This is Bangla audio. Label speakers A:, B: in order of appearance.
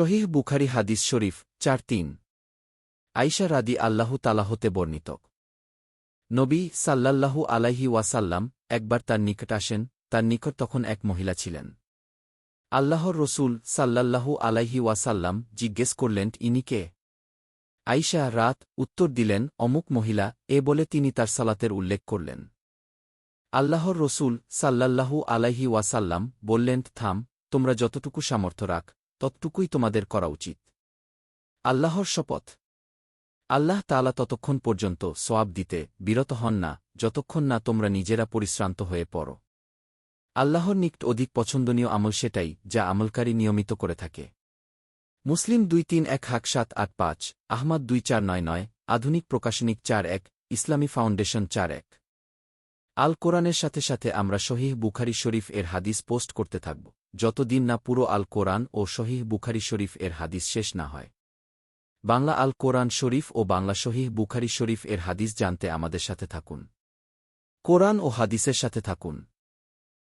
A: শহীহ বুখারি হাদিস শরীফ, চার তিন। আইসা রাদি আল্লাহু তালাহতে বর্ণিত। নবী সাল্লাল্লাহু আলাইহি ওয়াসাল্লাম একবার তার নিকট আসেন, তার নিকট তখন এক মহিলা ছিলেন। আল্লাহর রসুল সাল্লাল্লাহু আলাইহি ওয়াসাল্লাম জিজ্ঞেস করলেন, ইনি কে? আইসা রাত উত্তর দিলেন, অমুক মহিলা। এ বলে তিনি তার সালাতের উল্লেখ করলেন। আল্লাহর রসুল সাল্লাল্লাহু আলাইহি ওয়াসাল্লাম বললেন, থাম, তোমরা যতটুকু সামর্থ্য রাখ। ততটুকুই তোমাদের করা উচিত। আল্লাহর শপথ। আল্লাহ তালা ততক্ষণ পর্যন্ত সোয়াব দিতে বিরত হন না, যতক্ষণ না তোমরা নিজেরা পরিশ্রান্ত হয়ে পড়ো। আল্লাহর নিকট অধিক পছন্দনীয় আমল সেটাই যা আমলকারী নিয়মিত করে থাকে। মুসলিম দুই তিন এক হাক সাত আট পাঁচ, আহমাদ দুই চার নয় নয়, আধুনিক প্রকাশনিক চার এক, ইসলামী ফাউন্ডেশন চার এক। আল কোরআনের সাথে সাথে আমরা শহীহ বুখারি শরীফ এর হাদিস পোস্ট করতে থাকব, যতদিন না পুরো আল কোরআন ও শহীহ বুখারি শরীফ এর হাদিস শেষ না হয়। বাংলা আল কোরআন শরীফ ও বাংলা শহীহ বুখারি শরীফ এর হাদিস জানতে আমাদের সাথে থাকুন। কোরআন ও হাদিসের সাথে থাকুন।